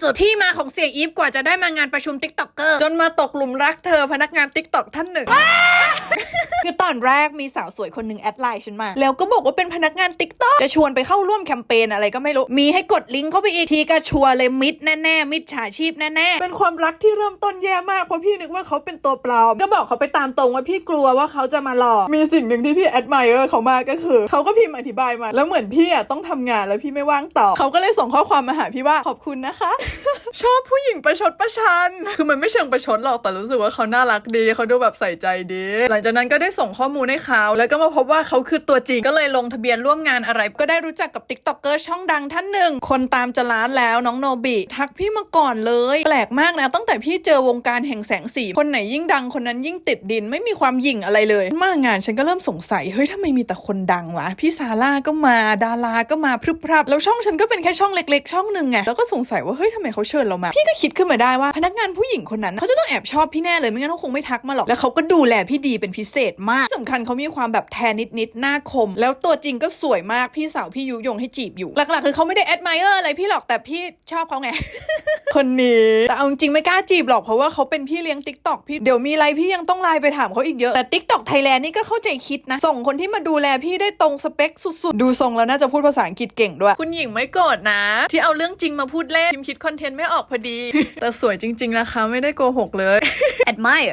สุดที่มาของเสียงอีฟกว่าจะได้มางานประชุมติ๊กต็อกเกอร์จนมาตกหลุมรักเธอพนักงานติ๊กต็อกท่านหนึ่งคือตอนแรกมีสาวสวยคนหนึ่งแอดไลน์ฉันมา แล้วก็บอกว่าเป็นพนักงานติ๊กต็อกจะชวนไปเข้าร่วมแคมเปญอะไรก็ไม่รู้ มีให้กดลิงก์เข้าไปอีกทีก็ชัวร์เลยมิดแน่ๆมิดฉาชีพแน่ๆเป็นความรักที่เริ่มต้นแย่มากเพราะพี่นึกว่าเขาเป็นตัวปลอมก็บอกเขาไปตามตรงว่าพี่กลัวว่าเขาจะมาหลอกมีสิ่งหนึ่งที่พี่แอดไมเออร์เขามาก็คือเขาก็พิมพ์อธิบายมา แล้วเหมือนพี่อะต้องทำงานแล้วพี่ไม่ว่างตอบเขาก็เลยส่งข้อความมาหาพี่ว่าขอบคุณนะคะชอบผู้หญิงประชดประชัน คือมันไม่เชิงประชดหรอกแต่รู้สึกว่าเขาน่ารักดี เขาดูแบบใส่ใจดี หลังจากนั้นก็ได้ส่งข้อมูลให้เขา แล้วก็มาพบว่าเขาคือตัวจริง ก็เลยลงทะเบียนร่วมงานอะไร ก็ได้รู้จักกับติ๊กต็อกเกอร์ช่องดังท่านหนึ่ง คนตามจะล้านแล้วน้องโนบิ ทักพี่มาก่อนเลย แปลกมากนะ ตั้งแต่พี่เจอวงการแห่งแสงสี คนไหนยิ่งดังคนนั้นยิ่งติดดิน ไม่มีความหยิ่งอะไรเลย มางานฉันก็เริ่มสงสัย เฮ้ยทำไมมีแต่คนดังวะ พี่ซาร่าก็มา ดาราก็มาพรึบพรับ แล้วช่องฉันก็เป็นแค่ช่องเล็ก ๆ ช่องหนึ่งไง แล้วก็สงสัยว่าเฮ้ยทำไมเขาเชิญเรามา พี่ก็คิดขึ้นมาได้ว่าพนักงานผู้หญิงคนนั้นเขาจะต้องแอบชอบพี่แน่เลยไม่งั้นเขาคงไม่ทักมาหรอกแล้วเขาก็ดูแลพี่ดีเป็นพิเศษมากที่สำคัญเขามีความแบบแทนนิดๆหน้าคม แล้วตัวจริงก็สวยมากพี่สาวพี่ยุยงให้จีบอยู่ หลักๆ คือเขาไม่ได้แอดไมเออร์อะไรพี่หรอกแต่พี่ชอบเขาไงคนนี้แต่เอาจริงไม่กล้าจีบหรอกเพราะว่าเขาเป็นพี่เลี้ยงติ๊กต็อกพี่เดี๋ยวมีอะไรพี่ยังต้องไลน์ไปถามเขาอีกเยอะแต่ติ๊กต็อกไทยแลนด์นี่ก็เข้าใจคิดนะ ส่งคนที่มาดูแลพี่ได้ตรงสเปคสุดๆ ดูทรงแล้วน่าจะพูดภาษาอังกฤษเก่งด้วย คุณหญิงไม่โกรธนะ ที่เอาเรื่องจริงมาพูดเล่นพิมคิดคอนเทนต์ไม่ออกพอดี แต่สวยจริง ๆ นะคะ ไม่ได้โกหกเลย admire